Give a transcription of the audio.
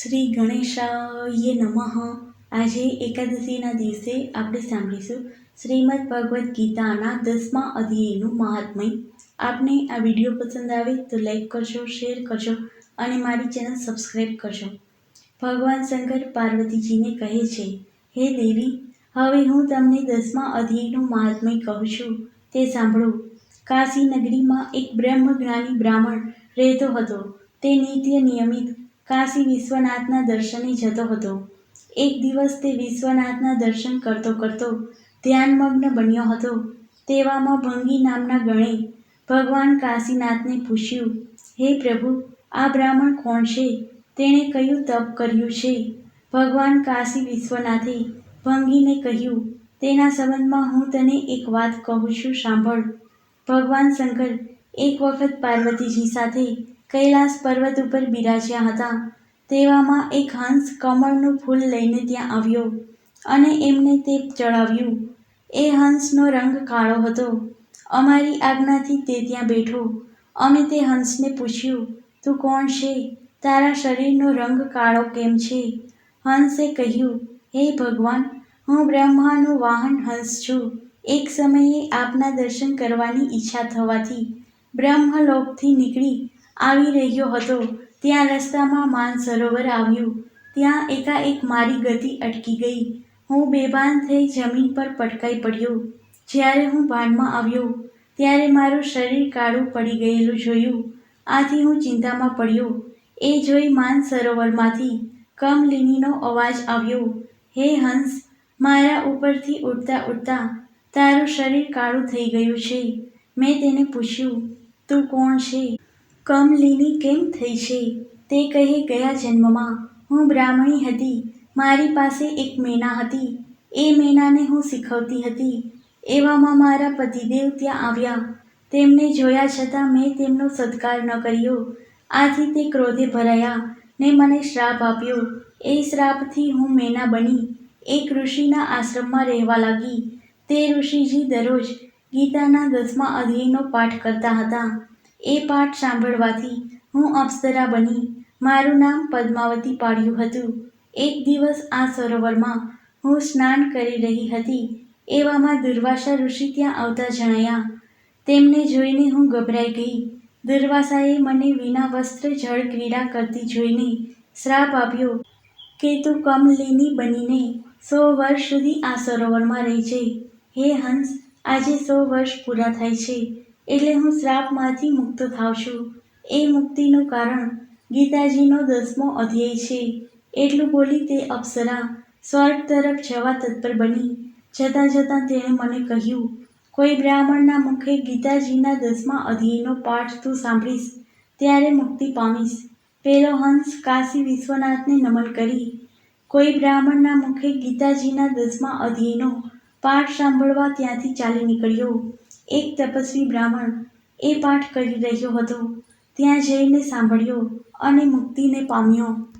શ્રી ગણેશાય નમઃ. આજે એકાદશીના દિવસે આપણે સાંભળીશું શ્રીમદ ભગવદ્ ગીતાના દસમા અધ્યાયનું મહાત્મય. આપને આ વીડિયો પસંદ આવે તો લાઈક કરજો, શેર કરજો અને મારી ચેનલ સબસ્ક્રાઈબ કરજો. ભગવાન શંકર પાર્વતીજીને કહે છે, હે દેવી, હવે હું તમને દસમા અધ્યાયનું મહાત્મય કહું છું. તે સાંભળો. કાશી નગરીમાં એક બ્રહ્મજ્ઞાની બ્રાહ્મણ રહેતો હતો. તે નિત્ય નિયમિત કાશી વિશ્વનાથના દર્શને જતો હતો. એક દિવસ તે વિશ્વનાથના દર્શન કરતો કરતો ધ્યાનમગ્ન બન્યો હતો. તેવામાં ભંગી નામના ગણે ભગવાન કાશીનાથને પૂછ્યું, હે પ્રભુ, આ બ્રાહ્મણ કોણ છે? તેણે કયું તપ કર્યું છે? ભગવાન કાશી વિશ્વનાથે ભંગીને કહ્યું, તેના સંબંધમાં હું તને એક વાત કહું છું, સાંભળ. ભગવાન શંકર એક વખત પાર્વતીજી સાથે કૈલાસ પર્વત ઉપર બિરાજ્યા હતા. તેવામાં એક હંસ કમળનું ફૂલ લઈને ત્યાં આવ્યો અને એમને તે ચડાવ્યું. એ હંસનો રંગ કાળો હતો. અમારી આજ્ઞાથી તે ત્યાં બેઠો. અમે તે હંસને પૂછ્યું, તું કોણ છે? તારા શરીરનો રંગ કાળો કેમ છે? હંસે કહ્યું, હે ભગવાન, હું બ્રહ્માનું વાહન હંસ છું. એક સમયે આપના દર્શન કરવાની ઈચ્છા થવાથી બ્રહ્મલોકથી નીકળી આવી રહ્યો હતો. ત્યાં રસ્તામાં માનસરોવર આવ્યું. ત્યાં એકાએક મારી ગતિ અટકી ગઈ. હું બેભાન થઈ જમીન પર પટકાઈ પડ્યો. જ્યારે હું ભાનમાં આવ્યો, ત્યારે મારું શરીર કાળું પડી ગયેલું જોયું. આથી હું ચિંતામાં પડ્યો. એ જોઈ માનસરોવરમાંથી કમલિનીનો અવાજ આવ્યો, હે હંસ, મારા ઉપરથી ઉડતા ઉડતા તારું શરીર કાળું થઈ ગયું છે. મેં તેને પૂછ્યું, તું કોણ છે? કમલિની કેમ થઈ છે? તે કહે, ગયા જન્મમાં હું બ્રાહ્મણી હતી. મારી પાસે એક મેના હતી. એ મેનાને હું શીખવતી હતી. એવામાં મારા પતિદેવ ત્યાં આવ્યા. તેમને જોયા છતાં મેં તેમનો સત્કાર ન કર્યો. આથી તે ક્રોધે ભરાયા ને મને શ્રાપ આપ્યો. એ શ્રાપથી હું મેના બની. એક ઋષિના આશ્રમમાં રહેવા લાગી. તે ઋષિજી દરરોજ ગીતાના દસમા અધ્યયનો પાઠ કરતા હતા. એ પાઠ સાંભળવાથી હું અપ્સરા બની. મારું નામ પદ્માવતી પાડ્યું હતું. એક દિવસ આ સરોવરમાં હું સ્નાન કરી રહી હતી. એવામાં દુર્વાસા ઋષિ ત્યાં આવતા જણાયા, તેમને જોઈને હું ગભરાઈ ગઈ. દુર્વાસાએ મને વિના વસ્ત્ર જળ ક્રીડા કરતી જોઈને શ્રાપ આપ્યો કે તું કમલિની બનીને સો વર્ષ સુધી આ સરોવરમાં રહી રહેજે હે હંસ, આજે સો વર્ષ પૂરા થાય છે. એટલે હું શ્રાપમાંથી મુક્ત થાવ છું. એ મુક્તિનું કારણ ગીતાજીનો દસમો અધ્યાય છે. એટલું બોલી તે અપ્સરા સ્વર્ગ તરફ જવા તત્પર બની. જતાં જતાં તેણે મને કહ્યું, કોઈ બ્રાહ્મણના મુખે ગીતાજીના દસમા અધ્યાયનો પાઠ તું સાંભળીશ, ત્યારે મુક્તિ પામીશ. પેલો હંસ કાશી વિશ્વનાથને નમન કરી. કોઈ બ્રાહ્મણના મુખે ગીતાજીના દસમા અધ્યયનો પાઠ સાંભળવા ત્યાંથી ચાલી નીકળ્યો. એક તપસ્વી બ્રાહ્મણ એ પાઠ કરી રહ્યો હતો. ત્યાં જઈને સાંભળ્યો અને મુક્તિને પામ્યો.